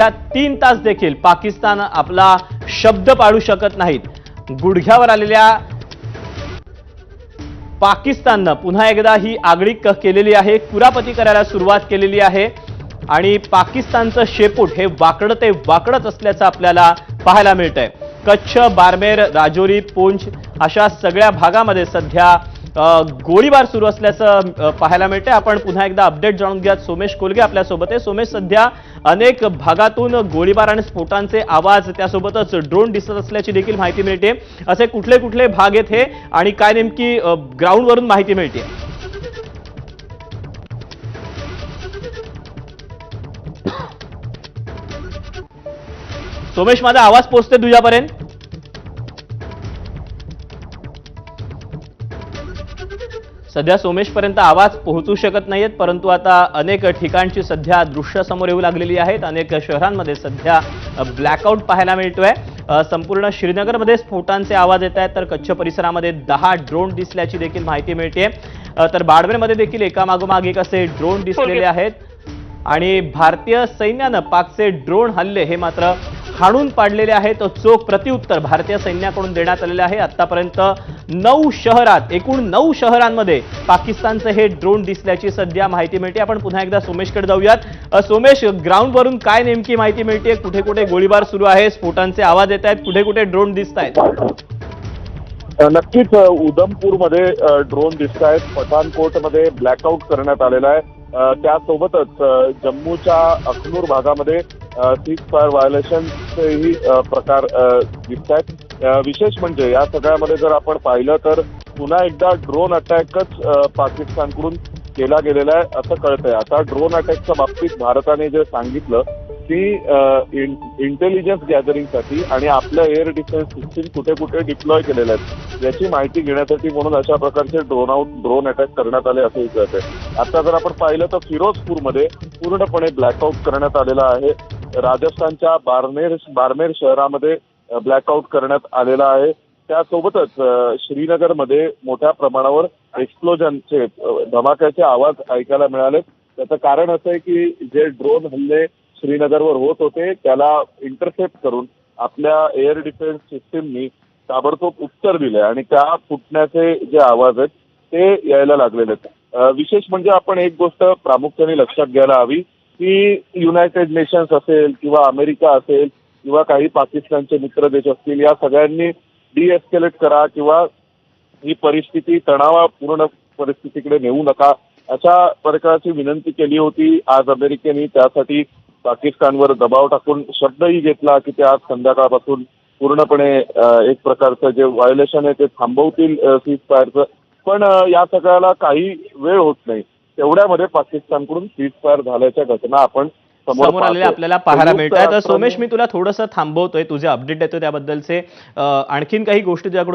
त्या तीन तास देखील पाकिस्तान आपला शब्द पाडू शकत नाहीत. गुडघ्यावर आलेल्या पाकिस्ताननं पुन्हा एकदा ही आगळी क- केलेली आहे. कुरापती करायला सुरुवात केलेली आहे. आणि पाकिस्तानचं शेपूट हे वाकडं ते वाकडच असल्याचं आपल्याला पाहायला मिळतंय. कच्छ बारमेर राजौरी पूंछ अशा सगळ्या भागामध्ये सध्या गोळीबार सुरू असल्याचं पाहायला मिळतंय. आपण पुन्हा एकदा अपडेट जाणून घ्या सोमेश कोलगे आपल्यासोबत आहे. सोमेश सध्या अनेक भागातून गोळीबार आणि स्फोटांचे आवाज त्यासोबतच ड्रोन दिसत असल्याची देखील माहिती मिळते असे कुठले कुठले भाग आहेत हे आणि काय नेमकी ग्राउंडवरून माहिती मिळते सोमेश माझा आवाज पोचते तुझ्यापर्यंत? सध्या सोमेशपर्यंत आवाज पोहोचू शकत नाहीयेत परंतु आता अनेक ठिकाणची सध्या दृश्य समोर येऊ लागलेली आहेत. अनेक शहरांमध्ये सध्या ब्लॅकआउट पाहायला मिळतोय. संपूर्ण श्रीनगरमध्ये स्फोटांचे आवाज येत आहेत तर कच्छ परिसरामध्ये दहा ड्रोन दिसल्याची देखील माहिती मिळते तर बाडमेरमध्ये देखील एकामागोमाग एक असे ड्रोन दिसलेले आहेत. आणि भारतीय सैन्यानं पाकचे ड्रोन हल्ले हे मात्र हाणून पाडलेले आहेत. चोख प्रत्युत्तर भारतीय सैन्याकडून देण्यात आलेले आहे. आतापर्यंत नऊ शहरात एकूण नऊ शहरांमध्ये पाकिस्तानचं हे ड्रोन दिसल्याची सध्या माहिती मिळते. आपण पुन्हा एकदा सोमेशकडे जाऊयात. सोमेश ग्राउंडवरून काय नेमकी माहिती मिळते कुठे कुठे गोळीबार सुरू आहे? स्फोटांचे आवाज येत आहेत कुठे कुठे ड्रोन दिसत आहेत नक्कीच उधमपूरमध्ये ड्रोन दिसत आहेत पठाणकोटमध्ये ब्लॅकआउट करण्यात आलेला आहे. त्यासोबतच जम्मूच्या अखनूर भागामध्ये सीज फायर व्हायोलेशनचेही प्रकार दिसत आहेत विशेष म्हणजे या सगळ्यामध्ये जर आपण पाहिलं तर पुन्हा एकदा ड्रोन अटॅकच पाकिस्तानकडून केला गेलेला आहे असं कळतंय. आता ड्रोन अटॅकच्या बाबतीत भारताने जे सांगितलं की इंटेलिजन्स गॅदरिंगसाठी आणि आपल्या एअर डिफेन्स सिस्टीम कुठे कुठे डिप्लॉय केलेल्या आहेत याची माहिती घेण्यासाठी म्हणून अशा प्रकारचे ड्रोन आउट ड्रोन अटॅक करण्यात आले असं कळत आहे आता जर आपण पाहिलं तर फिरोजपूरमध्ये पूर्णपणे ब्लॅकआउट करण्यात आलेला आहे. राजस्थानच्या बारमेर बारमेर शहरामध्ये ब्लॅकआउट करण्यात आलेला आहे. त्यासोबतच श्रीनगरमध्ये मोठ्या प्रमाणावर एक्सप्लोजनचे धमाक्याचे आवाज ऐकायला मिळाले त्याचं कारण असं आहे की जे ड्रोन हल्ले श्रीनगरवर होत होते त्याला इंटरसेप्ट करून आपल्या एअर डिफेन्स सिस्टीमनी ताबडतोब उत्तर दिले आणि त्या फुटण्याचे जे आवाज आहेत ते यायला लागलेले आहेत. विशेष म्हणजे आपण एक गोष्ट प्रामुख्याने लक्षात घ्यायला हवी की युनायटेड नेशन्स असेल किंवा अमेरिका असेल किंवा काही पाकिस्तानचे मित्र देश असतील या सगळ्यांनी डीएस्केलेट करा किंवा ही परिस्थिती तणावापूर्ण परिस्थितीकडे नेऊ नका. अशा प्रकारची विनंती केली होती. आज अमेरिकेने त्यासाठी पाकिस्तानवर दबाव टाकून शब्दही घेतला की ते आज संध्याकाळपासून पूर्णपणे एक प्रकारचं जे व्हायोलेशन आहे ते थांबवतील सीज फायरचं पण या सगळ्याला काही वेळ होत नाही. तेवढ्यामध्ये पाकिस्तानकडून सीज फायर झाल्याच्या घटना आपण समोर आलेले. आपल्याला पाहायला संयुक्त मिळत आहेत राष्ट्रांनी- सोमेश मी तुला थोडंसं थांबवतोय. तुझे अपडेट देतो त्याबद्दलचे. आणखीन काही गोष्टी तुझ्याकडून